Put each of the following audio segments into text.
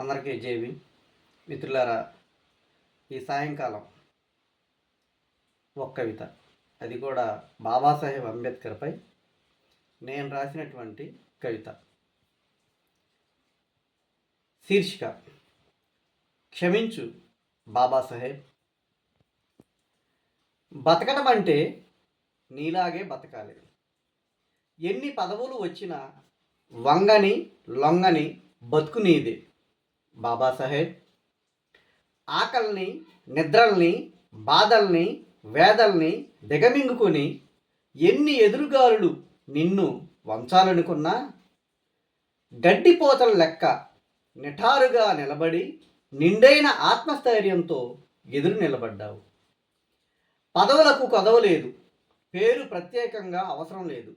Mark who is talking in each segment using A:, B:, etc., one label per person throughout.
A: అందరికీ జేవి మిత్రులారా ఈ సాయంకాలం ఒక కవిత అది కూడా బాబాసాహెబ్ అంబేద్కర్పై నేను రాసినటువంటి కవిత. శీర్షిక క్షమించు బాబాసాహెబ్. బతకడం అంటే నీలాగే బతకాలి. ఎన్ని పదవులు వచ్చినా వంగని లొంగని బతుకునీదే బాబాసాహెబ్. ఆకలిని నిద్రల్ని బాధల్ని వేదల్ని దిగమింగుకొని ఎన్ని ఎదురుగాలు నిన్ను వంచాలనుకున్నా గడ్డిపోతల లెక్క నిఠారుగా నిలబడి నిండైన ఆత్మస్థైర్యంతో ఎదురు నిలబడ్డావు. పదవులకు కొదవలేదు పేరు ప్రత్యేకంగా అవసరం లేదు.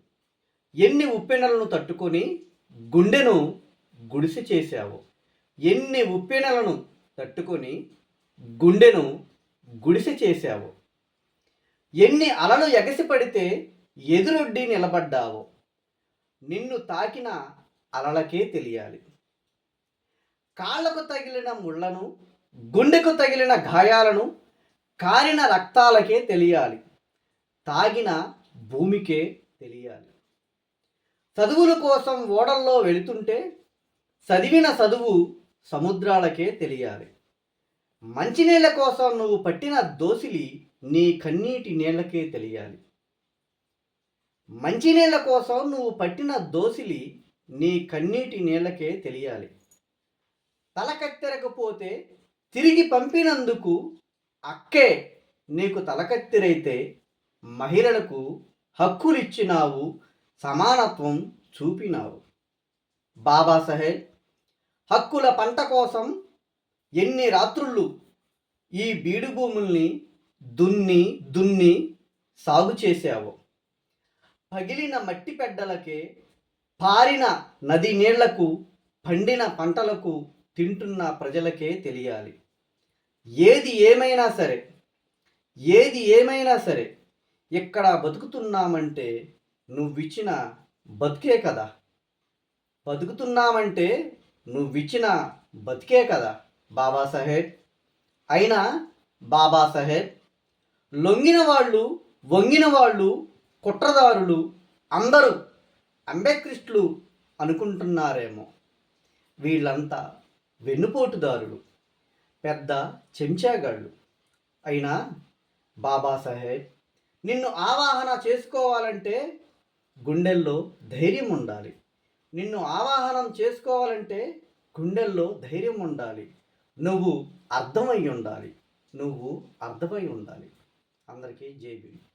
A: ఎన్ని ఉప్పెనలను తట్టుకొని గుండెను గుడిసి చేశావు. ఎన్ని ఉప్పెనలను తట్టుకొని గుండెను గుడిసె చేశావు? ఎన్ని అలలు ఎగసిపడితే ఎదురొడ్డి నిలబడ్డావు? నిన్ను తాకిన అలలకే తెలియాలి. కాళ్ళకు తగిలిన ముళ్ళను గుండెకు తగిలిన గాయాలను కారిన రక్తాలకే తెలియాలి. తాగిన భూమికే తెలియాలి. చదువుల కోసం ఓడల్లో వెళుతుంటే చదివిన చదువు సముద్రాలకే తెలియాలి. మంచినీళ్ళ కోసం నువ్వు పట్టిన దోసిలి నీ కన్నీటి నీళ్ళకే తెలియాలి. మంచినీళ్ళ కోసం నువ్వు పట్టిన దోసిలి నీ కన్నీటి నీళ్ళకే తెలియాలి. తల కత్తెరకపోతే తిరిగి పంపినందుకు అక్కే నీకు తలకత్తిరైతే మహిళలకు హక్కులిచ్చినావు సమానత్వం చూపినావు. బాబాసాహెబ్ హక్కుల పంట కోసం ఎన్ని రాత్రుళ్ళు ఈ బీడు భూముల్ని దున్ని దున్ని సాగు చేశావు? పగిలిన మట్టి పెడ్డలకే పారిన నది నీళ్ళకు పండిన పంటలకు తింటున్న ప్రజలకే తెలియాలి. ఏది ఏమైనా సరే ఏది ఏమైనా సరే ఇక్కడ బతుకుతున్నామంటే నువ్విచ్చిన బతికే కదా. బతుకుతున్నామంటే నువ్విచ్చిన బతికే కదా బాబాసాహెబ్. అయినా బాబాసాహెబ్ లొంగిన వాళ్ళు వంగిన వాళ్ళు కుట్రదారులు అందరూ అంబేక్రిస్టులు అనుకుంటున్నారేమో. వీళ్ళంతా వెన్నుపోటుదారులు పెద్ద చెంచాగాళ్ళు. అయినా బాబాసాహెబ్ నిన్ను ఆవాహన చేసుకోవాలంటే గుండెల్లో ధైర్యం ఉండాలి నిన్ను ఆవాహనం చేసుకోవాలంటే గుండెల్లో ధైర్యం ఉండాలి. నువ్వు అర్థమై ఉండాలి. నువ్వు అర్థమై ఉండాలి. అందరికీ జై భీమ్.